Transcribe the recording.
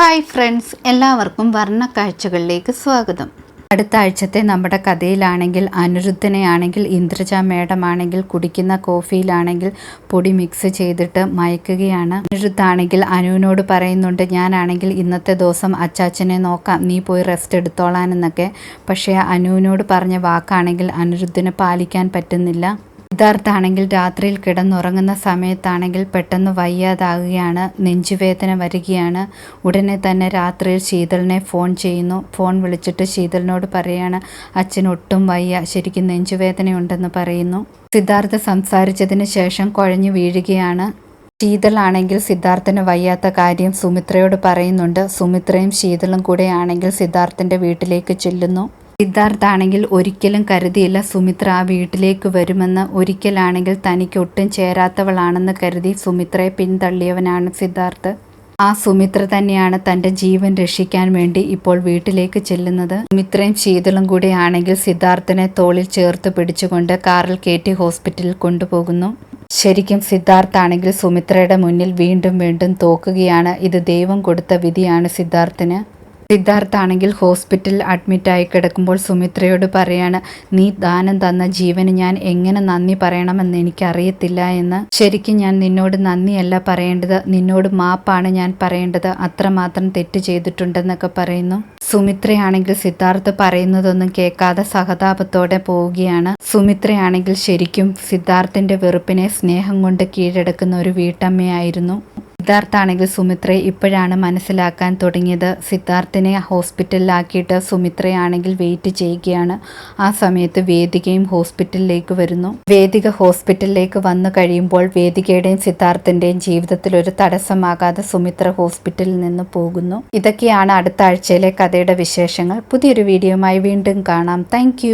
Hi friends എല്ലാവർക്കും വർണക്കാഴ്ചകളിലേക്ക് സ്വാഗതം. അടുത്ത ആഴ്ചത്തെ നമ്മുടെ കഥയിലാണെങ്കിൽ അനിരുദ്ധനെയാണെങ്കിൽ ഇന്ദ്രജ മേഡമാണെങ്കിൽ കുടിക്കുന്ന കോഫിയിലാണെങ്കിൽ പൊടി മിക്സ് ചെയ്തിട്ട് മയക്കുകയാണ്. അനിരുദ്ധാണെങ്കിൽ അനുവിനോട് പറയുന്നുണ്ട് ഞാനാണെങ്കിൽ ഇന്നത്തെ ദിവസം അച്ചാച്ചനെ നോക്കാം നീ പോയി റെസ്റ്റ് എടുത്തോളാനെന്നൊക്കെ പക്ഷേ അനുവിനോട് പറഞ്ഞ വാക്കാണെങ്കിൽ അനിരുദ്ധിന് പാലിക്കാൻ പറ്റുന്നില്ല. സിദ്ധാർത്ഥാണെങ്കിൽ രാത്രിയിൽ കിടന്നുറങ്ങുന്ന സമയത്താണെങ്കിൽ പെട്ടെന്ന് വയ്യാതാകുകയാണ്. നെഞ്ചുവേദന വരികയാണ്. ഉടനെ തന്നെ രാത്രിയിൽ ശീതളിനെ ഫോൺ ചെയ്യുന്നു. ഫോൺ വിളിച്ചിട്ട് ശീതളിനോട് പറയാണ് അച്ഛൻ ഒട്ടും വയ്യ. ശരിക്കും നെഞ്ചുവേദനയുണ്ടെന്ന് പറയുന്നു സിദ്ധാർത്ഥ സംസാരിച്ചതിന് ശേഷം കുഴഞ്ഞു വീഴുകയാണ്. ശീതളാണെങ്കിൽ സിദ്ധാർത്ഥന് വയ്യാത്ത കാര്യം സുമിത്രയോട് പറയുന്നുണ്ട്. സുമിത്രയും ശീതളും കൂടെയാണെങ്കിൽ സിദ്ധാർത്ഥന്റെ വീട്ടിലേക്ക് ചെല്ലുന്നു. സിദ്ധാർത്ഥാണെങ്കിൽ ഒരിക്കലും കരുതിയില്ല സുമിത്ര ആ വീട്ടിലേക്ക് വരുമെന്ന്. ഒരിക്കലാണെങ്കിൽ തനിക്ക് ഒട്ടും ചേരാത്തവളാണെന്ന് കരുതി സുമിത്രയെ പിന്തള്ളിയവനാണ് സിദ്ധാർത്ഥ് ആ സുമിത്ര തന്നെയാണ് തന്റെ ജീവൻ രക്ഷിക്കാൻ വേണ്ടി ഇപ്പോൾ വീട്ടിലേക്ക് ചെല്ലുന്നത്. സുമിത്രയും ശീതളും കൂടെ ആണെങ്കിൽ സിദ്ധാർത്ഥനെ തോളിൽ ചേർത്ത് പിടിച്ചുകൊണ്ട് കാറിൽ കയറ്റി ഹോസ്പിറ്റലിൽ കൊണ്ടുപോകുന്നു. ശരിക്കും സിദ്ധാർത്ഥാണെങ്കിൽ സുമിത്രയുടെ മുന്നിൽ വീണ്ടും വീണ്ടും തോക്കുകയാണ്. ഇത് ദൈവം കൊടുത്ത വിധിയാണ് സിദ്ധാർത്ഥിന് സിദ്ധാർത്ഥാണെങ്കിൽ ഹോസ്പിറ്റലിൽ അഡ്മിറ്റായി കിടക്കുമ്പോൾ സുമിത്രയോട് പറയാണ് നീ ദാനം തന്ന ജീവന് ഞാൻ എങ്ങനെ നന്ദി പറയണമെന്ന് എനിക്കറിയത്തില്ല എന്ന്. ശരിക്കും ഞാൻ നിന്നോട് നന്ദിയല്ല പറയേണ്ടത്. നിന്നോട് മാപ്പാണ് ഞാൻ പറയേണ്ടത്. അത്രമാത്രം തെറ്റ് ചെയ്തിട്ടുണ്ടെന്നൊക്കെ പറയുന്നു. സുമിത്രയാണെങ്കിൽ സിദ്ധാർത്ഥ് പറയുന്നതൊന്നും കേൾക്കാതെ സഹതാപത്തോടെ പോവുകയാണ്. സുമിത്രയാണെങ്കിൽ ശരിക്കും സിദ്ധാർത്ഥിന്റെ വെറുപ്പിനെ സ്നേഹം കൊണ്ട് കീഴടക്കുന്ന ഒരു വീട്ടമ്മയായിരുന്നു. സിദ്ധാർത്ഥാണെങ്കിൽ സുമിത്രയെ ഇപ്പോഴാണ് മനസ്സിലാക്കാൻ തുടങ്ങിയത്. സിദ്ധാർത്ഥിനെ ഹോസ്പിറ്റലിലാക്കിയിട്ട് സുമിത്രയാണെങ്കിൽ വെയിറ്റ് ചെയ്യുകയാണ്. ആ സമയത്ത് വേദികയും ഹോസ്പിറ്റലിലേക്ക് വരുന്നു. വേദിക ഹോസ്പിറ്റലിലേക്ക് വന്നു കഴിയുമ്പോൾ വേദികയുടെയും സിദ്ധാർത്ഥിന്റെയും ജീവിതത്തിൽ ഒരു തടസ്സമാകാതെ സുമിത്ര ഹോസ്പിറ്റലിൽ നിന്ന് പോകുന്നു. ഇതൊക്കെയാണ് അടുത്ത ആഴ്ചയിലെ കഥയുടെ വിശേഷങ്ങൾ. പുതിയൊരു വീഡിയോയുമായി വീണ്ടും കാണാം. താങ്ക്